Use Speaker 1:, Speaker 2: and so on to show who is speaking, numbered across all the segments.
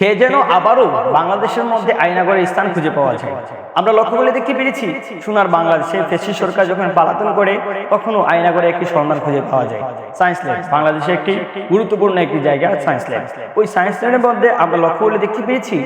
Speaker 1: সে যেন আবারও বাংলাদেশের মধ্যে আইনাগরের স্থান খুঁজে পাওয়া যায়। আমরা লক্ষ্য করে দেখতে পেরেছি, সোনার বাংলাদেশের ফেসি সরকার যখন পালাতন করে কখনো আইনাগরে একটি সন্ধান খুঁজে পাওয়া যায়। সায়েন্স ল্যাব বাংলাদেশের একটি গুরুত্বপূর্ণ একটি জায়গা সায়েন্স ল্যাব ওই সায়েন্স ল্যাবের মধ্যে আমরা লক্ষ্য করে দেখতে পেরেছি,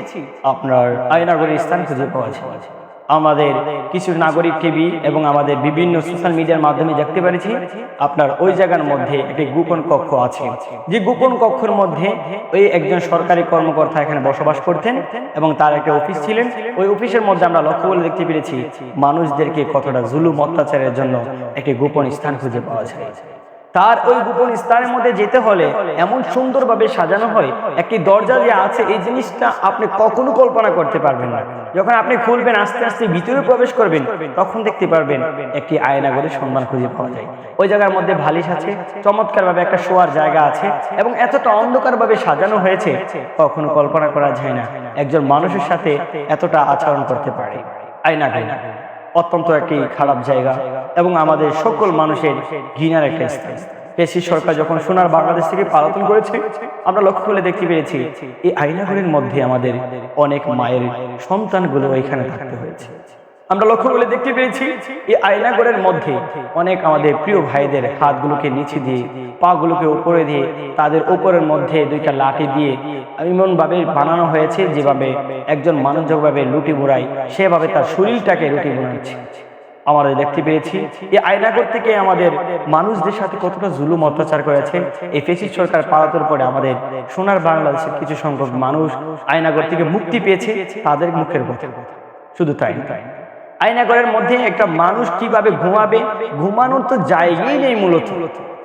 Speaker 1: আপনার আইনাগরের স্থান খুঁজে পাওয়া যায়। আমাদের কিছু নাগরিক টিভি এবং আমাদের বিভিন্ন সোশ্যাল মিডিয়ার মাধ্যমে দেখতে পেরেছি। আপনার ওই জায়গার মধ্যে একটি গোপন কক্ষ আছে। যে গোপন কক্ষের মধ্যে ওই একজন সরকারি কর্মকর্তা এখানে বসবাস করতেন এবং তার একটা অফিস ছিলেন। ওই অফিসের মধ্যে আমরা লক্ষ্য করে দেখতে পেরেছি, মানুষদেরকে কতটা জুলুম, অত্যাচারের জন্য একটি গোপন স্থান খুঁজে পাওয়া যায়। তার ওই গোপন স্থানের মধ্যে যেতে হলে এমন সুন্দরভাবে সাজানো হয়, একটি দরজা যে আছে, এই জিনিসটা আপনি কখনো কল্পনা করতে পারবেন না। যখন আপনি খুলবেন, আস্তে আস্তে ভিতরে প্রবেশ করবেন, তখন দেখতে পারবেন একটি আয়নাগরের সন্ধান খুঁজে পাওয়া যায়। ওই জায়গার মধ্যে ভালিশ আছে, চমৎকারভাবে একটা শোয়ার জায়গা আছে এবং এতটা অন্ধকারভাবে সাজানো হয়েছে, কখনো কল্পনা করা যায় না একজন মানুষের সাথে এতটা আচরণ করতে পারে। আয়না আয়নাগর অত্যন্ত একটি খারাপ জায়গা এবং আমাদের সকল মানুষের ঘৃণার একটা স্থান। পেশি সরকার যখন সোনার বাংলাদেশ থেকে পালাতন করেছে, আমরা লক্ষ্য করে দেখতে পেরেছি এই আইনাগুলির মধ্যে আমাদের অনেক মায়ের সন্তানগুলো এখানে থাকতে হয়েছে। আমরা লক্ষ্য করে দেখতে পেরেছি এই আয়নাগরের মধ্যে অনেক আমাদের প্রিয় ভাইদের হাতগুলোকে নিচে দিয়ে, পাগুলোকে উপরে দিয়ে, তাদের উপরের মধ্যে দুইটা লাঠি দিয়ে এমনভাবে বানানো হয়েছে যেভাবে একজন মানুষ যেভাবে লুটি বুড়ায়, সেভাবে তার শরীরটাকে লুটি বুড়াচ্ছে। আমরা দেখতে পেয়েছি। এই আয়নাগর থেকে আমাদের মানুষদের সাথে কতটা জুলুম অত্যাচার করেছে, এই ফেসিস সরকার পালাতের পরে আমাদের সোনার বাংলাদেশের কিছু সংখ্যক মানুষ আয়নাগর থেকে মুক্তি পেয়েছে তাদের মুখের কথা। শুধু তাই না। আয়নাগরের মধ্যে একটা মানুষ কীভাবে ঘুমাবে, ঘুমানোর তো জায়গাই নেই মূলত।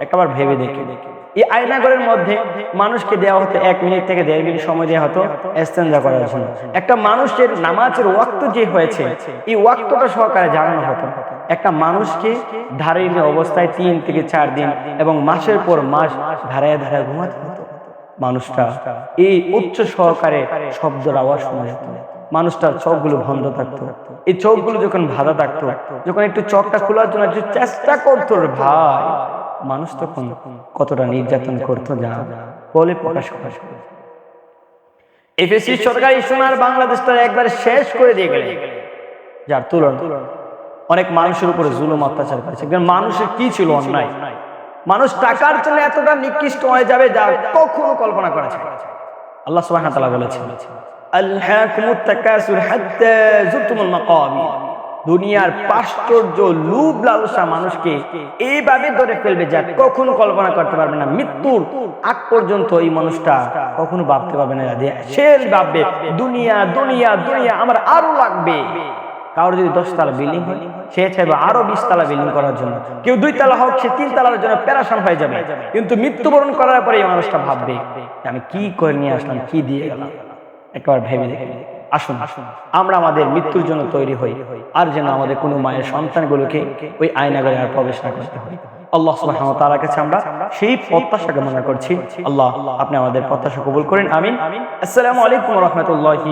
Speaker 1: একবার ভেবে দেখে। এই আয়নাগরের মধ্যে মানুষকে দেওয়া হতো এক মিনিট থেকে দেড় মিনিট সময় দেওয়া হতো এস্তেঞ্জা করার জন্য। একটা মানুষের নামাজের ওয়াক্ত যে হয়েছে, এই ওয়াক্তটা সহকারে জানানো হতো। একটা মানুষকে ধারিণ অবস্থায় তিন থেকে চার দিন এবং মাসের পর মাস ধারায় ধারায় ঘুমাতে হতো। মানুষটা এই উচ্চ সহকারে শব্দের আওয়াজ শোনা যেত। মানুষটার চোখগুলো বন্ধ থাকতো। এই চোখগুলো যখন বাধা থাকতো, যখন একটু চোখটা খোলার জন্য চেষ্টা করতো ভাই। মানুষ তখন কতটা নির্যাতন করতো যা বলে প্রকাশ প্রকাশ এফএসসি সরকার সোনার বাংলাদেশটা একবার শেষ করে দিয়ে গেলে, যার তুলনা অনেক মানুষের উপরে জুলুম অত্যাচার করেছে। মানুষের কি ছিল অন্যায়? মানুষ টাকার জন্য এতটা নিকৃষ্ট হয়ে যাবে যা কখনো কল্পনা করা যায় আল্লাহ সুবহানাহু ওয়া তাআলা বলেছেন আলহাকুমুত তাকাসুর হাত্তা যুরতুমুল মাকাবির দুনিয়ার পাশ্চর্য লুভ লালসা মানুষকে এইভাবে ধরে ফেলবে যা কখনো কল্পনা করতে পারবে না। মৃত্যুর আগ পর্যন্ত এই মানুষটা কখনো ভাবতে পারবে না সে ভাববে, দুনিয়া দুনিয়া দুনিয়া আমার আরও লাগবে। কারোর যদি দশতলা বিল্ডিং হয়, সে চাইবে আরও বিশ তালা বিল্ডিং করার জন্য। কেউ দুই তালা হোক, সে তিন তালার জন্য প্যারাশান হয়ে যাবে। কিন্তু মৃত্যুবরণ করার পরে এই মানুষটা ভাববে, আমি কি করে নিয়ে আসলাম? কি দিয়ে গেলাম? একবার ভেবে দেখে। আসুন, আমরা আমাদের মৃত্যুর জন্য তৈরি হই, আর যেন আমাদের কোনো মায়ের সন্তানগুলোকে ওই আয়নাগারে আর প্রবেশ না করতে হয়। আল্লাহ ওয়া তাআলার কাছে আমরা সেই প্রত্যাশা কামনা করছি। আল্লাহ, আপনি আমাদের প্রত্যাশা কবুল করেন, আমিন। আসসালামু আলাইকুম রাহমাতুল্লাহি